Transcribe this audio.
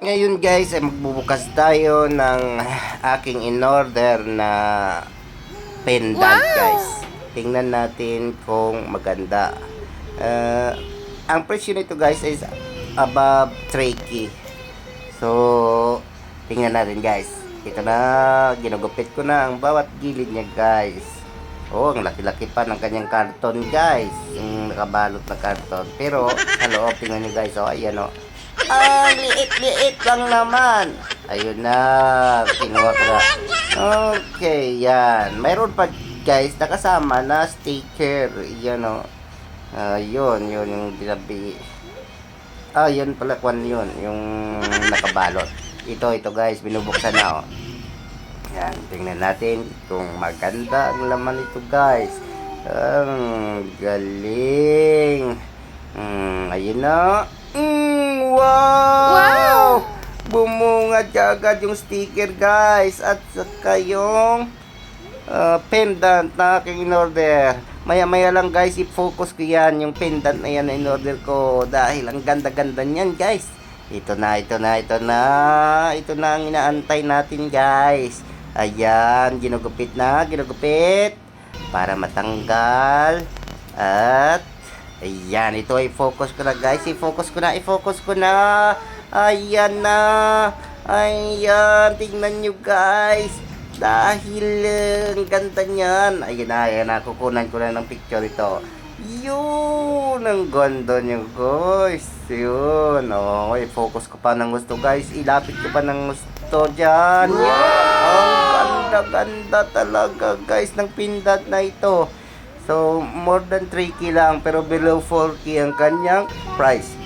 Ngayon guys ay magbubukas tayo ng aking in-order na pendant guys. Tingnan natin kung maganda. Uh, ang presyo nito guys is above 3K. So, tingnan natin guys. Ito na, ginugupit ko na ang bawat gilid niya guys. Oh, ang laki-laki pa ng kanyang karton guys. Yung nakabalot na karton. Pero, sa loob, tingnan niyo guys. Oh, ayan oh. Ah, liit-liit lang naman. Ayun na, kinuha ko na. Okay, yan. Mayroon pa guys, nakasama na sticker. Yan o. Ayun, yun yung binabi. Ah, yun pala kwan yun. Yung nakabalot. Ito, ito guys, binubuksan na o. Yan, tingnan natin kung maganda ang laman nito guys. Ang galing. Hmm, ayun na. Wow! Wow! Bumungad ka agad yung sticker guys at saka yung uh, pendant na aking in-order. Maya maya lang guys, i-focus ko yan yung pendant na yan na in-order ko dahil ang ganda-ganda niyan guys. Ito na, ito na, ito na. Ito na ang inaantay natin guys. Ayan, ginugupit na, ginugupit para matanggal at Ayan, ito ay focus ko na guys. I-focus ko na, i-focus ko na. Ayan na. Ayan, tingnan nyo guys. Dahil eh, ang ganda niyan. Ayan na, ayan na. Kukunan ko na ng picture ito. Yun, ang ganda niya guys. Yun, oh, i-focus ko pa ng gusto guys. Ilapit ko pa ng gusto dyan. Ang ganda-ganda talaga guys ng pindat na ito. So, more than 3K lang pero below 4K ang kanyang price.